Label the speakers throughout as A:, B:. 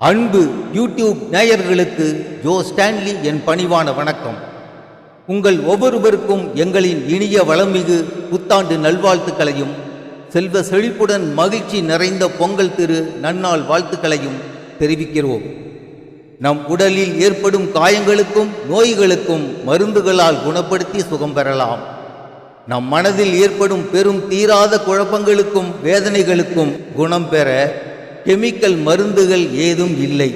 A: அன்பு யூடியூப் நேயர்களுக்கு Joe Stanley என் பணிவான வணக்கம். உங்கள் ஒவ்வொருவருக்கும் எங்களின் இனிய வளமிகு புத்தாண்டு நல்வாழ்த்துக்களையும் செல்வ செழிப்புடன் மகிழ்ச்சி நிறைந்த பொங்கல் திரு நன்னாள் வாழ்த்துக்களையும் தெரிவிக்கிறோம். நம் உடலில் ஏற்படும் காயங்களுக்கும் நோய்களுக்கும் மருந்துகளால் குணப்படுத்தி சுகம் பெறலாம். நம் மனதில் ஏற்படும் பெரும் தீராத குழப்பங்களுக்கும் வேதனைகளுக்கும் குணம் பெற கெமிக்கல் மருந்துகள் ஏதும் இல்லை.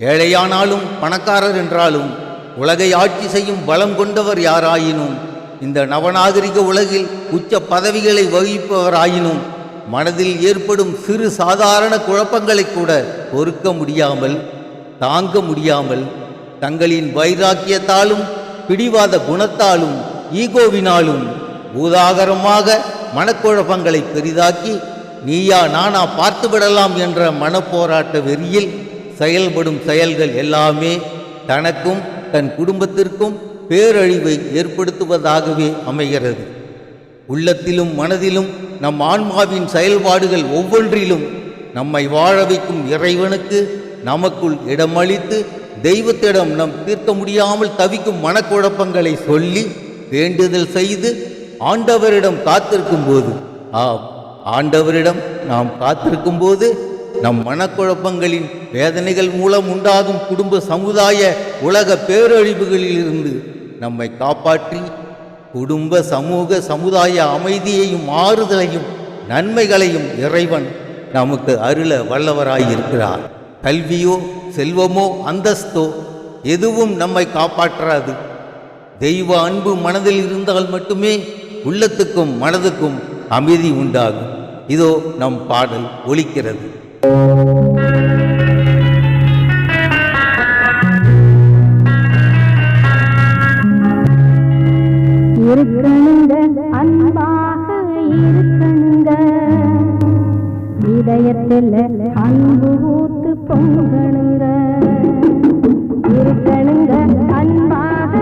A: ஏழையானாலும் பணக்காரர் என்றாலும் உலகை ஆட்சி செய்யும் பலம் கொண்டவர் யாராயினும் இந்த நவநாகரிக உலகில் உச்ச பதவிகளை வகிப்பவராயினும் மனதில் ஏற்படும் சிறு சாதாரண குழப்பங்களை கூட பொறுக்க முடியாமல் தாங்க முடியாமல் தங்களின் வைராக்கியத்தாலும் பிடிவாத குணத்தாலும் ஈகோவினாலும் பூதாகரமாக மனக்குழப்பங்களை பெரிதாக்கி நீயா நானா பார்த்து விடலாம் என்ற மனப்போராட்ட வெறியில் செயல்படும் செயல்கள் எல்லாமே தனக்கும் தன் குடும்பத்திற்கும் பேரழிவை ஏற்படுத்துவதாகவே அமைகிறது. உள்ளத்திலும் மனதிலும் நம் ஆன்மாவின் செயல்பாடுகள் ஒவ்வொன்றிலும் நம்மை வாழ வைக்கும் இறைவனுக்கு நமக்குள் இடமளித்து தெய்வத்திடம் நம் தீர்க்க முடியாமல் தவிக்கும் மனக்குழப்பங்களை சொல்லி வேண்டுதல் செய்து ஆண்டவரிடம் காத்திருக்கும் போது ஆம் ஆண்டவரிடம் நாம் காத்திருக்கும் போது நம் மனக்குழப்பங்களின் வேதனைகள் மூலம் உண்டாகும் குடும்ப சமுதாய உலக பேரழிவுகளிலிருந்து நம்மை காப்பாற்றி குடும்ப சமூக சமுதாய அமைதியையும் ஆறுதலையும் நன்மைகளையும் இறைவன் நமக்கு அருள வல்லவராயிருக்கிறார். கல்வியோ செல்வமோ அந்தஸ்தோ எதுவும் நம்மை காப்பாற்றாது. தெய்வ அன்பு மனதில் இருந்தால் மட்டுமே உள்ளத்துக்கும் மனதுக்கும் அமைதி உண்டாகும். இதோ நம் பாடல் ஒலிக்கிறது.
B: இருக்கணுங்க அன்பாக இருக்கணுங்க. இதயத்தில் அன்பு ஊத்து பொங்கணுங்க. இருக்கணுங்க அன்பாக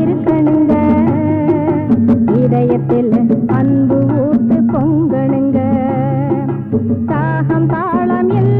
B: இருக்கணுங்க. இதயத்தில் அன்பு தாகம் தாளம் இல்லாம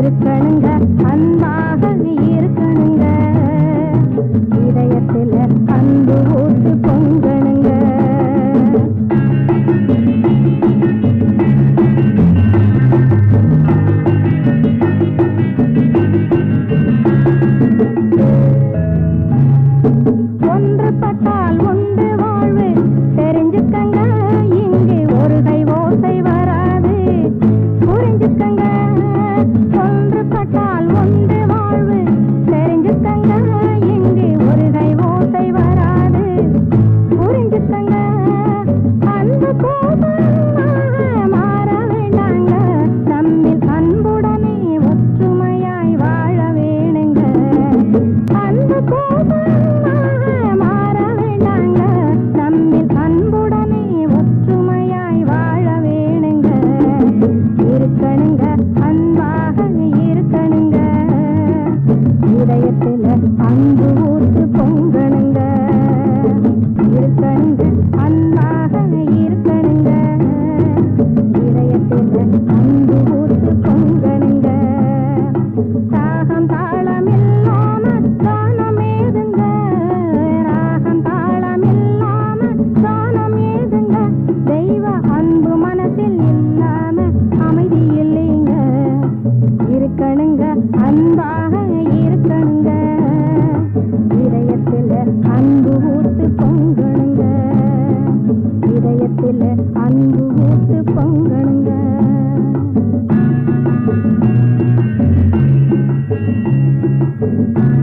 B: இருக்கணுங்க அன்பாக இருக்கணுங்க. இதயத்தில் புரிஞ்சுக்கங்க ஒன்றுபட்டால் உண்டு வாழ்வு. தெரிஞ்சுக்கங்க இங்கு ஒரு கை ஓசை வராது புரிஞ்சுக்கங்க அன்பு கோபமாக மாற வேண்டாங்க. நம்மில் அன்புடனே ஒற்றுமையாய் வாழ வேணுங்க. அன்பு கோபமாக இதயத்தில் அன்பு ஊத்து பொங்கணுங்க Thank you.